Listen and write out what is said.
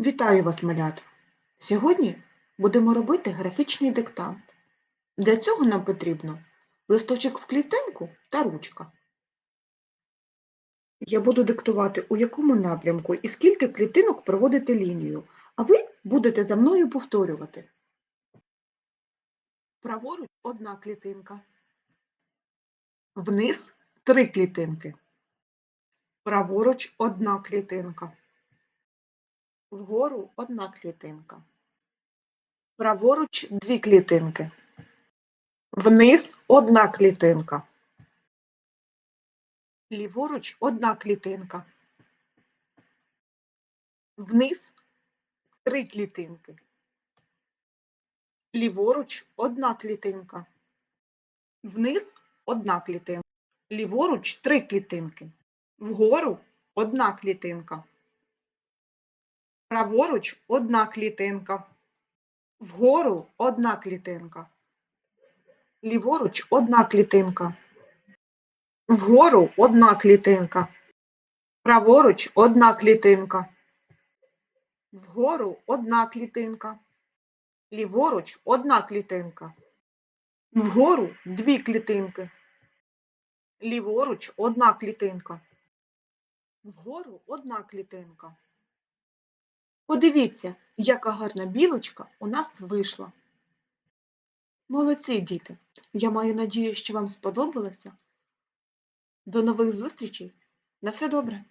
Вітаю вас, малята! Сьогодні будемо робити графічний диктант. Для цього нам потрібно листочок в клітинку та ручка. Я буду диктувати, у якому напрямку і скільки клітинок проводити лінію, а ви будете за мною повторювати. Праворуч одна клітинка. Вниз три клітинки. Праворуч одна клітинка. Вгору одна клітинка. Праворуч дві клітинки. Вниз одна клітинка. Ліворуч одна клітинка. Вниз три клітинки. Ліворуч одна клітинка. Вниз одна клітинка. Ліворуч три клітинки. Вгору одна клітинка. Праворуч одна клітинка. Вгору одна клітинка. Ліворуч одна клітинка. Вгору одна клітинка. Праворуч одна клітинка. Вгору одна клітинка. Ліворуч одна клітинка. Вгору дві клітинки. Ліворуч одна клітинка. Вгору одна клітинка. Подивіться, яка гарна білочка у нас вийшла. Молодці, діти! Я маю надію, що вам сподобалося. До нових зустрічей. На все добре!